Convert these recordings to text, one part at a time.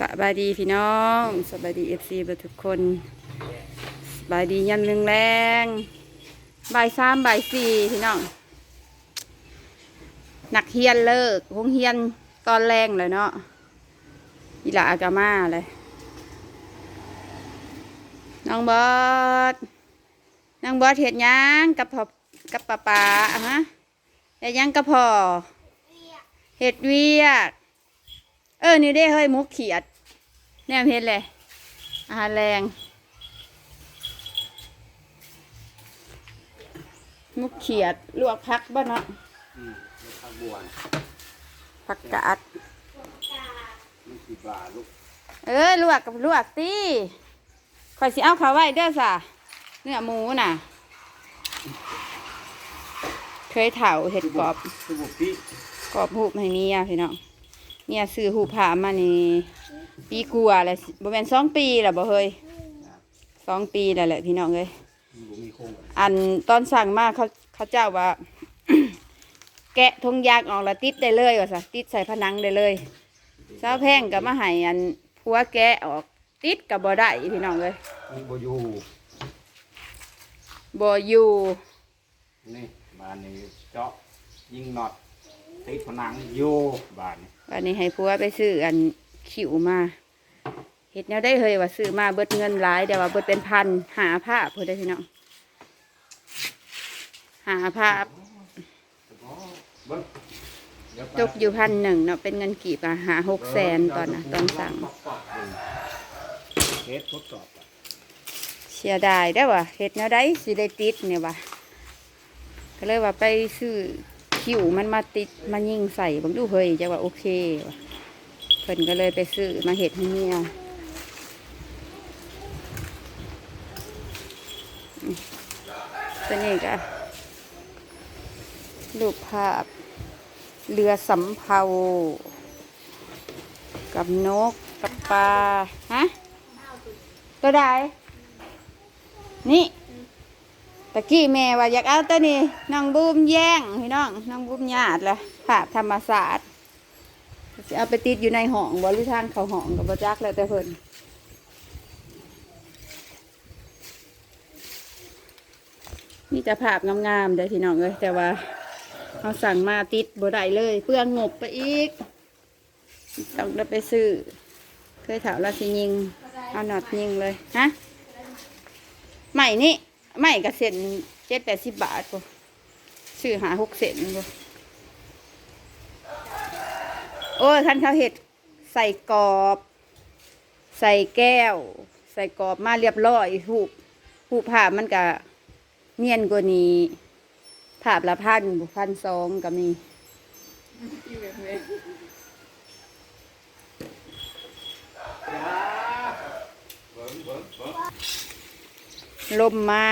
สบายดีพี่น้องสบายดีเอฟซีทุกคนสบายดียันเรืองแรงบ่ายสามบ่ายสี่พี่น้องหนักเฮียนเลิกหงเฮียนตอนแรงเลยเนาะอีหลากามาเลย น้องบอสน้องบอสเห็ดหยังกับพอกับป้าป๋าอะฮะเห็ดหยังกับพอเห็ดเวียกเออ นี่ได้เฮ้ยมุกเขียด แนมเห็ดเลยอาหารแรงมุกเขียดลวกพักบ้านเนาะอืมลูกข้าวบวนผักกาดมันสิบบาทลูกเออลวกกับลวกตีคอยสิเอาเขาไว้เด้อสะเนื้อหมูน่ะ เคยเถาเห็ดกรอบคือบุกพี่กรอบหูบให้เมียพี่น้องเมียซื้อหูบผามานี่ ปีกลัวาแหละบ่แม่นสองปีแล้วบ่เฮ้ยสองปีแล้วแหละพี่น้องเอ้ยมันบ่มีโครงอันตอนสั่งมาเขาเขาเจ้าว่า แกะทงยางออกแล้วติดได้เลยว่าซะติดใส่ผนังได้เลยเช้าแพงก็มาให้อันผัวแกะออกติดกับบ่ได้พี่น้องเลยมันบ่อยู่บ่อยู่นี่บ้านนี้เจาะยิงน็อตติดผนังอยู่บ้านนี้วันนี้ให้ผัวไปซื้ออัน ขิวมาเฮ็ดแนวได้เฮยว่าซื้อมาเบิดเงินหลายแต่ว่าเบิดเป็นพันหาผ้าเพื่อได้พี่น้องหาผ้าเบิ่งเดี๋ยวตกอยู่พันหนึ่งเนาะเป็นเงินกีบอะหาหกแสนตอนน่ะตอนสั่งเทสทดสอบเสียดายได้ว่ะเฮ็ดแนวได้สิได้ติดเนี่ยว่ะก็เลยว่าไปซื้อคิวมันมาติดมายิงใส่บางดูเฮยจะว่าโอเคว่ะ เพิ่นก็เลยไปซื้อมาเฮ็ดให้เมียอืมตัวนี้ก็รูปภาพ เรือสำเภา กับนก กับปลา ฮะ ตัวใดนี่ตะกี้แม่ว่าอยากเอาตัวนี้น้องบูมแย่งพี่น้องน้องบูมญาติละภาพธรรมศาสตร์ จะเอาไปติดอยู่ในห้องบหริทางเขาห้องกับบจักแล้วแต่เพิ่นนี่จะภาพงามๆเด้อพี่น้องเอ้ยแต่ว่าเขาสั่งมาติดบ่ได้เลยเปลืองงบไปอีก ต้องได้ไปซื้อ เคยถามราสิยิงเอาหนอดยิงเลยฮะใหม่นี่ใหม่กับเส้นเจ็ดแปดสิบบาทกูซื้อหาหกเส้นกูโอ้ยท่านเขาเห็ดใส่กรอบ ใส่แก้ว ใส่กรอบมาเรียบร้อยหูบหูบผ้ามันกะเนียนกว่านี้ภาพละพันพันสองก็มีลมมา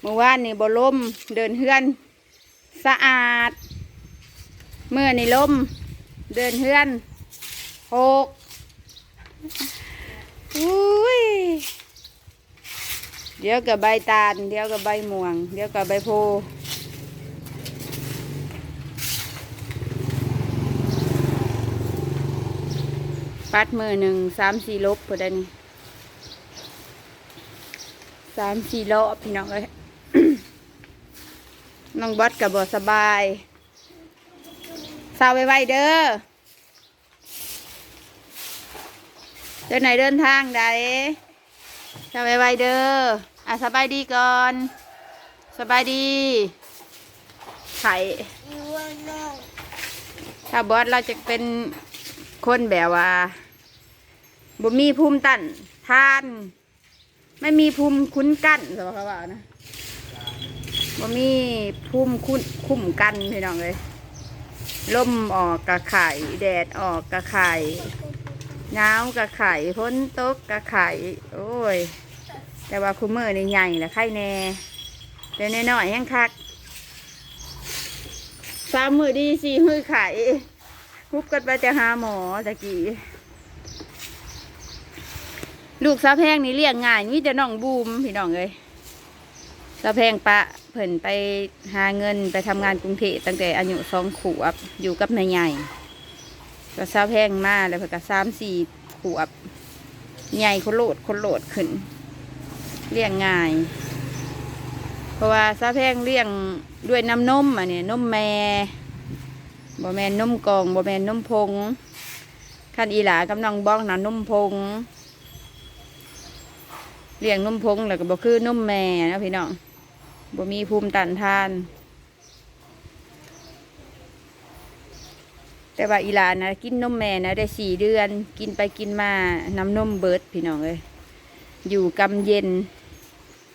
เมื่อวานนี่บ่ลมเดินเฮือน สะอาด เมื่อนี่ลม เดินเฮือนหกอุ้ยเดี๋ยวกับใบตาล เดี๋ยวกับใบม่วง เดี๋ยวกับใบโพปัดมือหนึ่งสามสี่ลบพอได้นี่สามสี่รอบพี่น้องเอ้ยน้องบอสกับบอสบาย ศร้าไว้ๆเด้อเดินไหนเดินทางใดเศร้าไว้ๆเด้ออะสบายดีก่อน สบายดีไข่ถ้าบอสเราจะเป็นคนแบบว่าบ่มีภูมิต้านทาน ไม่มีภูมิคุ้นกันสำหรับเขาว่านะว่มีภูมิคุ้นคุ้มกันพี่น้องเลย ลมออกกระไข่แดดออกกระไข่หนาวกระไข่พ้นตกกะไข่โอ้ย แต่ว่าคุมเมอร์นี่ใหญ่ละไข่แน่เดี๋ยวน้อยยังคักสามมือดีสี่มือไข่คุบกันไปจะหาหมอตะกี้ลูกสาวแพงนี่เลี้ยงง่ายนี่จะน้องบูมพี่น้องเลย สาแพงปะเพิ่นไปหาเงินไปทำงานกรุงเทพตั้งแต่อายุสองขวบอยู่กับแม่ใหญ่ก็ซาแพงมากแล้วเพิ่นก็สามสี่ขวบใหญ่คนโลดคนโลดขึ้นเลี้ยงง่าย เพราะว่าซาแพงเลี้ยงด้วยน้ำนมอะเนี่ยนมแม่บ่แม่นมกองบ่แม่นมพงคันอีหลากับน้องบ้องนะนมพงเลี้ยงนมพงแล้วก็บ่คือนมแม่นะพี่น้อง บ่มีภูมิต้านทาน แต่ว่าอีหลานนะกินนมแม่นะได้สี่เดือน กินไปกินมาน้ำนมเบิดพี่น้องเลยอยู่กำเย็น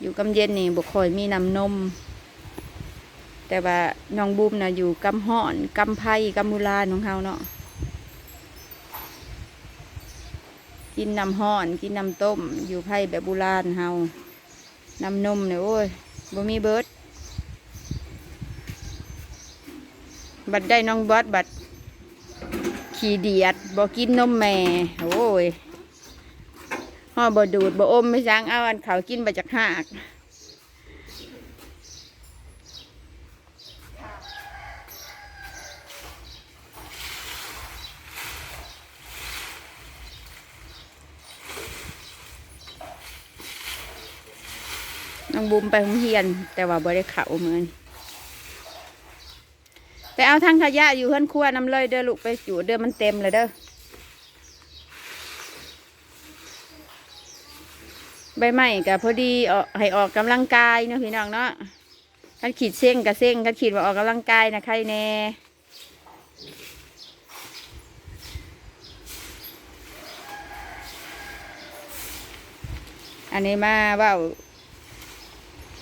อยู่กำเย็นนี่บุคอยมีน้ำนม แต่ว่าน้องบูมนะอยู่กำห่อนกำไพ่กำมูลาของเฮาเนาะกินน้ำห่อน กินน้ำต้ม อยู่ไพ่แบบโบูราณเฮาน้ำนมเนี่ยโอ้ย บ่มีเบิร์ดบัดได้น้องบอสบัด ขี่เดียดบ่กินนมแม่โอ้ยห่อบ่ดูดบ่อมไม่ช้างเอาอันเขากินไปจากหาก องบุมไปโรงเรียน แต่ว่าบ่ได้เข่าเหมือนไปเอาทางขยะอยู่เฮือนครัวน้ำเลยเด้อลูกไปอยู่เด้อมันเต็มเลยเด้อใบไม้กับพอดีออกให้ออกกำลังกายเนาะพี่น้องเนาะคันขีดเส้งกับเส้งคันขีดว่าออกกำลังกายนะใครแน่อันนี้มาว่า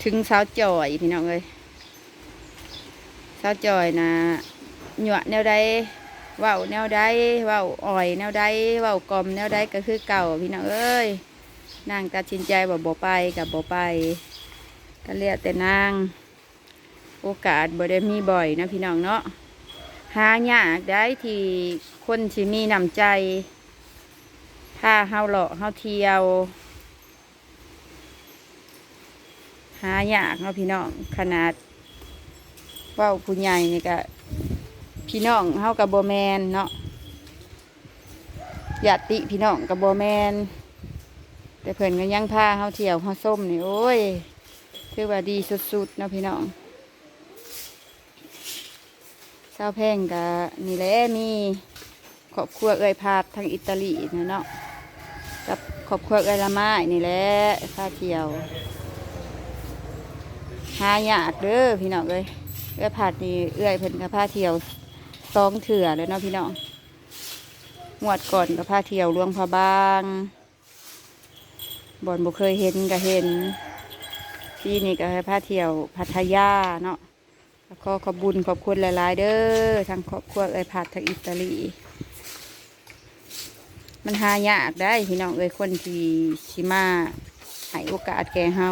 ถึงสาวจอยพี่น้องเลยสาวจอยนะหยวแนวใดเว้าแนวใดเว้าอ่อย แนวใดเว้ากลมแนวใดก็คือเก่าพี่น้องเอ้ยนางตัดสินใจว่าบ่ไปกับบ่ไปก็เรียกแต่นาง โอกาสบ่ได้มีบ่อยนะพี่น้องเนาะหายากได้ที่คนที่มีน้ำใจถ้าเฮาเลาะเฮาเที่ยว หายากเนาะพี่น้องขนาดว้าผู้ใหญ่นี่ก็พี่น้องเฮากับโบแมนเนาะญาติพี่น้องกับโบแมน แต่เพิ่อนก็ยังพาเฮาเที่ยวเฮาส้มนี่โอ้ยถือว่าดีสุดๆเนาะพี่น้องสาวแพงก็นี่แหละมีครอบครัวเอ่ยพาดทางอิตาลีนะเนาะกับครอบครัวเอ่ยละไม้นี่แหละพาเที่ยว หายากเด้อพี่น้องเอ้ยเอื้อยผัดนี่เอื้อยเพิ่นกับผ้าเที่ยวสองเถื่อเลยเนาะพี่น้องงวดก่อนกับผ้าเที่ยวหลวงพระบางบ่อนบ่เคยเห็นก็เห็นปีนี้ก็ให้ผ้าเที่ยวพัทยาเนาะแล้วก็ขอบบุญขอบคุณหลายๆ เด้อทางครอบครัวเอ้ยผัดทางอิตาลี มันหายากได้พี่น้องเอ้ยคนที่ชิมาให้โอกาสแก่เฮา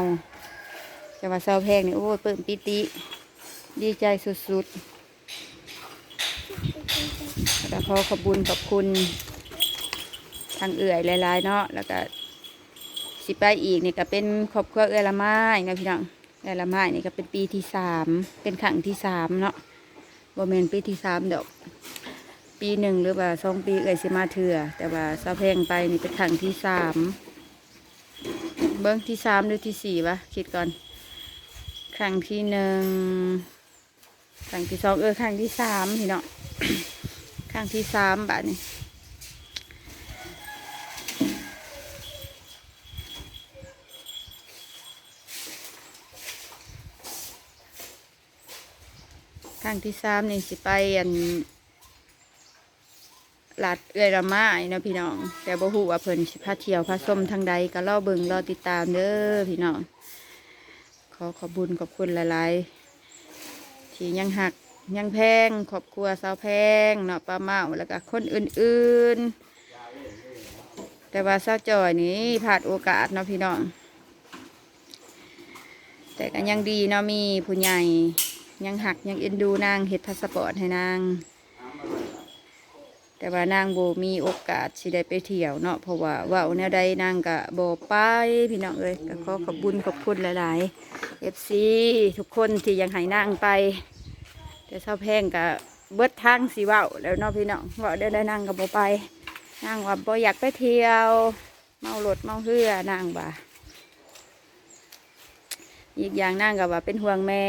แต่ว่าเศร้าแพงนี่โอ้ยเปิ่มปิติ ดีใจสุดๆแล้วขอขอบคุญขอบคุณทางเอื่อยหลายๆเนาะแล้วก็สิไปอีกนี่ก็เป็นครอบครัวเอื่อยละไม้นะพี่น้องเอื่อยละไม้นี่ก็เป็นปีที่สามเป็นครั้งที่สามเนาะบ่แมนปีที่สามดอกปีหนึ่งหรือว่าสองปีเอื่อยสิมาเถื่อแต่ว่าซาแพงไปนี่เป็นครั้งที่สามเบิ้งที่สามหรือที่สี่วะคิดก่อน ครั้งที่หนึ่งครั้งที่สองเออครั้งที่สามพี่เนาะครั้งที่สามบาทนี่ครั้งที่สามนี่สิไปอันหลาดเอื้อยละไม้เนาะพี่น้อง แต่บ่ฮู้ว่าเพิ่นสิพาเที่ยวพาส้มทางใดก็รอเบิ่งรอติดตามเด้อพี่น้อง ขอขอบบุญขอบคุณหลายๆ ที่ยังหักยังแพงครอบครัวสาวแพงเนาะป้าเมาแล้วก็คนอื่นๆ แต่ว่าสาวจอยนี่พลาดโอกาสเนาะพี่น้อง แต่ก็ยังดีเนาะมีผู้ใหญ่ยังหักยังเอ็นดูนางเฮ็ดพาสปอร์ตให้นาง แต่ว่านางโบมีโอกาสสิได้ไปเที่ยวเนาะเพราะว่าว่าแนวใดนางก็บไปพี่น้องเอ้ยก็ขอขอบบุญขอบคุณหลายๆเอฟซีทุกคนที่ยังให้นางไป แต่เศร้าแพงก็เบิดทางสีว้าแล้วเนาะพี่น้องว่าได้ได้นั่งกับโบไปนั่งว่าบ่อยากไปเที่ยว เมารถเมาเรือนั่งบ่าอีกอย่างนั่งกับว่าเป็นห่วงแม่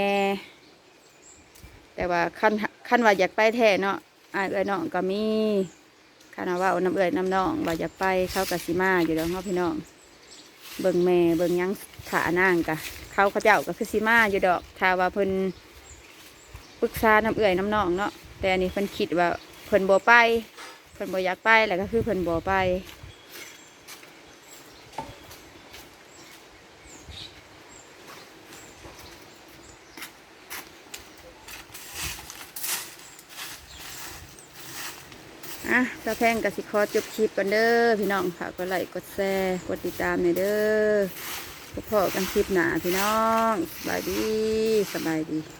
แต่ว่าขั้นขั้นว่าอยากไปแท้เนาะ อายเอ้ยน้องก็มีคันว่าเว่าน้ำเอ้ยน้ำน้องว่าอยากไปเข้ากับสิมาอยู่แล้วเนาะพี่น้อง เบิ่งแม่เบิ่งยังถานางกะเขาเขาเจ้าก็คือสิมาอยู่ดอกถ้าว่าเพิ่นปรึกษาน้ำเอื้อยน้ำนองเนาะแต่อันนี้เพิ่นคิดว่าเพิ่นบ่ไปเพิ่นบ่อยากไปแล้วก็คือเพิ่นบ่ไปอะเจ้าแพงกับสิคอจบคลิปกันเด้อพี่น้องค่ะก็ไลค์กดแชร์กดติดตามหน่อยเด้อพบกันคลิปหนาพี่น้องสบายดีสบายดี